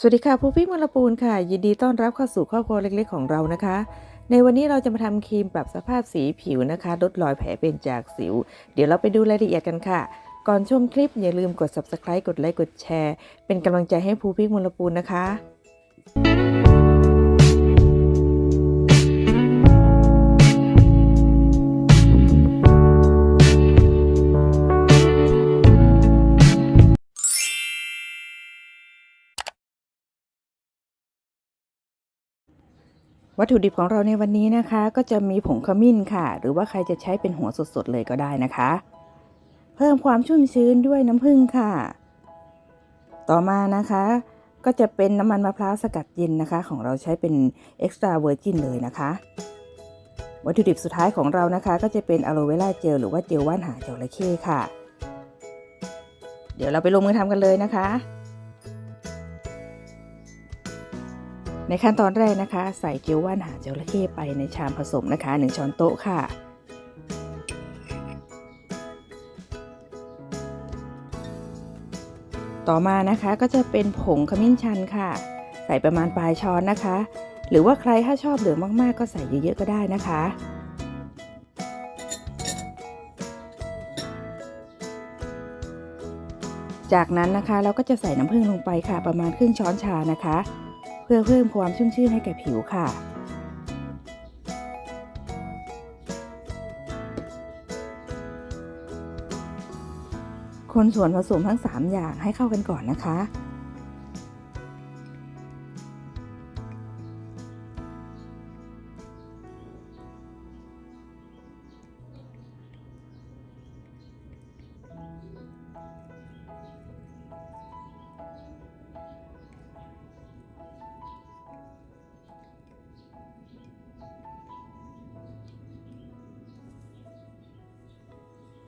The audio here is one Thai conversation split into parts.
สวัสดีค่ะผู้พี่มลปูนค่ะ ยินดีต้อนรับเข้าสู่ครอบครัวเล็กๆของเรานะคะ ในวันนี้เราจะมาทำครีมปรับสภาพสีผิวนะคะ ลดรอยแผลเป็นจากสิว เดี๋ยวเราไปดูรายละเอียดกันค่ะ ก่อนชมคลิปอย่าลืมกด subscribe กดไลค์กดแชร์ เป็นกำลังใจให้ผู้พี่มลปูนนะคะ วัตถุดิบของเราในวันนี้นะคะ ก็จะมีผงขมิ้นค่ะ หรือว่าใครจะใช้เป็นหัวสดๆเลยก็ได้นะคะ เพิ่มความชุ่มชื้นด้วยน้ำผึ้งค่ะ ต่อมานะคะ ก็จะเป็นน้ำมันมะพร้าวสกัดเย็นนะคะ ของเราใช้เป็น extra virgin เลยนะคะ วัตถุดิบสุดท้ายของเรานะคะ ก็จะเป็นอะโลเวราเจลหรือว่าเจลว่านหางจระเข้ค่ะ เดี๋ยวเราไปลงมือทำกันเลยนะคะ ในขั้นตอนแรกนะคะ ใส่เกี๊ยวว่านหางจระเข้ไปในชามผสมนะคะ 1 ช้อนโต๊ะค่ะ ต่อมานะคะก็จะเป็นผงขมิ้นชันค่ะ ใส่ประมาณปลายช้อนนะคะ หรือว่าใครถ้าชอบเหลืองมากๆ ก็ใส่เยอะๆก็ได้นะคะจากนั้นนะคะเราก็จะใส่น้ำผึ้งลงไปค่ะ ประมาณครึ่งช้อนชานะคะ เพื่อเพิ่มความชุ่มชื่นให้แก่ผิวค่ะ คนส่วนผสมทั้ง 3 อย่างให้เข้ากันก่อนนะคะ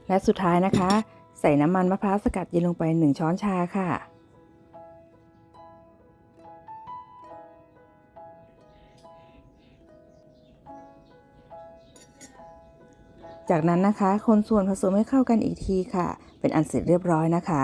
และสุดท้ายนะคะ ใส่น้ำมันมะพร้าวสกัดเย็นลงไป 1 ช้อนชาค่ะ จากนั้นนะคะ คนส่วนผสมให้เข้ากันอีกทีค่ะ เป็นอันเสร็จเรียบร้อยนะคะ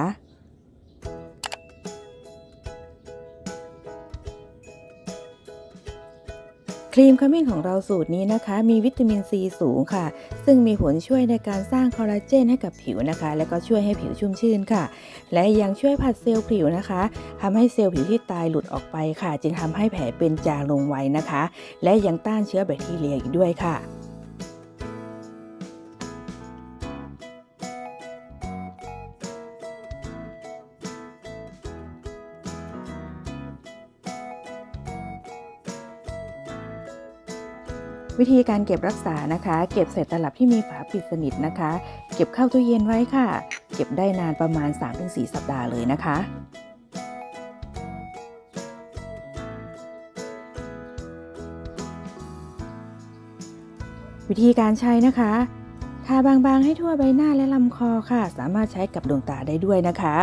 ครีมขมิ้นของเราสูตรนี้นะคะ มีวิตามินซีสูงค่ะ ซึ่งมีผลช่วยในการสร้างคอลลาเจนให้กับผิวนะคะ และก็ช่วยให้ผิวชุ่มชื่นค่ะ และยังช่วยผัดเซลล์ผิวนะคะทำให้เซลล์ผิวที่ตายหลุดออกไปค่ะ จึงทำให้แผลเป็นจางลงไวนะคะ และยังต้านเชื้อแบคทีเรียอีกด้วยค่ะ วิธีการเก็บรักษานะคะ เก็บใส่ตลับที่มีฝาปิดสนิทนะคะ เก็บเข้าตู้เย็นไว้ค่ะ เก็บได้นานประมาณ 3-4 สัปดาห์เลยนะคะวิธีการใช้นะคะทาบางๆให้ทั่วใบหน้าและลำคอค่ะ สามารถใช้กับดวงตาได้ด้วยนะคะ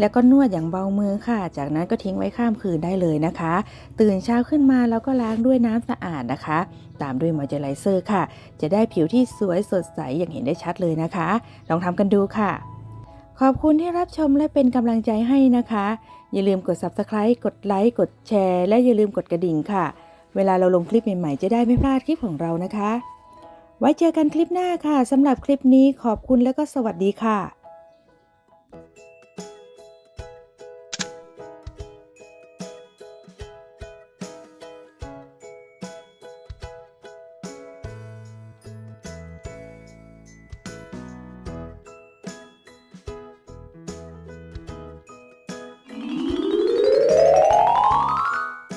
แล้วก็นวดอย่างเบามือค่ะ จากนั้นก็ทิ้งไว้ข้ามคืนได้เลยนะคะ ตื่นเช้าขึ้นมาแล้วก็ล้างด้วยน้ำสะอาดนะคะ ตามด้วยมอยเจอไรเซอร์ค่ะ จะได้ผิวที่สวยสดใสอย่างเห็นได้ชัดเลยนะคะ ลองทำกันดูค่ะ ขอบคุณที่รับชมและเป็นกำลังใจให้นะคะ อย่าลืมกด subscribe กดไลค์กดแชร์ และอย่าลืมกดกระดิ่งค่ะ เวลาเราลงคลิปใหม่ๆ จะได้ไม่พลาดคลิปของเรานะคะ ไว้เจอกันคลิปหน้าค่ะสำหรับคลิปนี้ขอบคุณและก็สวัสดีค่ะ